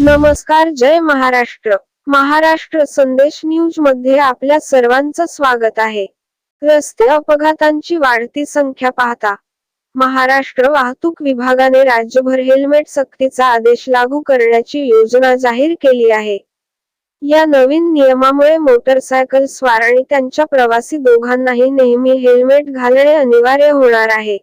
नमस्कार जय महाराष्ट्र. महाराष्ट्र संदेश न्यूजमध्ये आपल्या सर्वांचं स्वागत आहे. रस्ते अपघातांची वाढती संख्या पाहता. महाराष्ट्र वाहतूक विभागाने राज्यभर हेल्मेट सक्तीचा आदेश लागू करण्याची योजना जाहीर केली आहे. या नवीन नियमामुळे मोटरसायकल स्वार आणि त्यांच्या प्रवासी दोघांनाही नेहमी हेल्मेट घालणे अनिवार्य होणार आहे.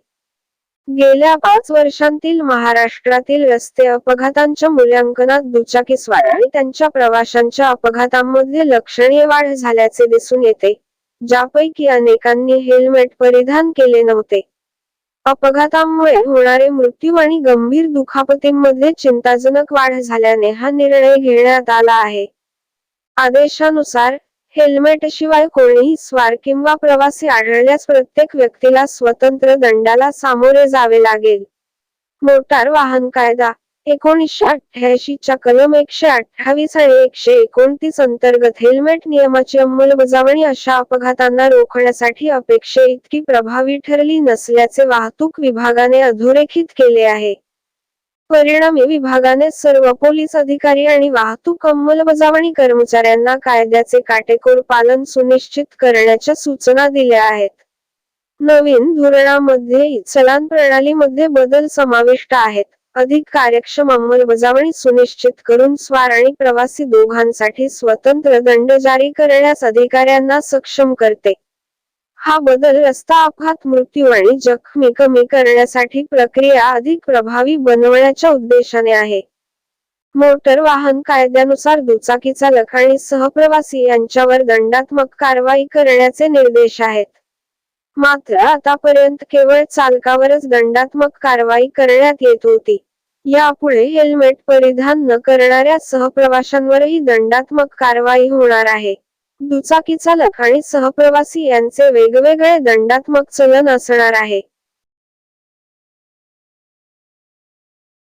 गेल्या पाच वर्षांतील महाराष्ट्रातील रस्ते अपघातांच्या मूल्यांकनात दुचाकीस्वार आणि त्यांच्या प्रवाशांच्या अपघातांमध्ये लक्षणीय वाढ झाल्याचे दिसून येते ज्यापैकी अनेकांनी हेल्मेट परिधान केले नव्हते. अपघातांमुळे होणारे मृत्यू आणि गंभीर दुखापतींमध्ये चिंताजनक वाढ झाल्याने हा निर्णय घेण्यात आला आहे. आदेशानुसार हेल्मेट शिवाय कोणीही स्वार किंवा प्रवासी आढळल्यास प्रत्येक व्यक्तीला स्वतंत्र दंडाला सामोरे जावे लागेल. मोटार वाहन कायदा एकोणीसशे अठ्याऐंशी च्या कलम एकशे अठ्ठावीस आणि एकशे एकोणतीस अंतर्गत हेल्मेट नियमाची अंमलबजावणी अशा अपघातांना रोखण्यासाठी अपेक्षे इतकी प्रभावी ठरली नसल्याचे वाहतूक विभागाने अधोरेखित केले आहे. परिणामी विभागाने सर्व पोलीस अधिकारी आणि वाहतूक अंमलबजावणी कर्मचाऱ्यांना कायद्याचे काटेकोर पालन सुनिश्चित करण्याच्या सूचना दिल्या आहेत. नवीन धोरणामध्ये चलन प्रणालीमध्ये बदल समाविष्ट आहेत. अधिक कार्यक्षम अंमलबजावणी सुनिश्चित करून स्वार आणि प्रवासी दोघांसाठी स्वतंत्र दंड जारी करण्यास अधिकाऱ्यांना सक्षम करते. हा बदल रस्ता अपघात मृत्यू आणि जखमी कमी करण्यासाठी प्रक्रिया अधिक प्रभावी बनवण्याच्या उद्देशाने आहे. मोटर वाहन कायद्यानुसार दुचाकी चालक आणि सहप्रवासी यांच्यावर दंडात्मक कारवाई करण्याचे निर्देश आहेत. मात्र आतापर्यंत केवळ चालकावरच दंडात्मक कारवाई करण्यात येत होती. यापुढे हेल्मेट परिधान न करणाऱ्या सहप्रवाशांवरही दंडात्मक कारवाई होणार आहे. दुचाकी चालक आणि सहप्रवासी यांचे वेगवेगळे दंडात्मक चलन असणार आहे.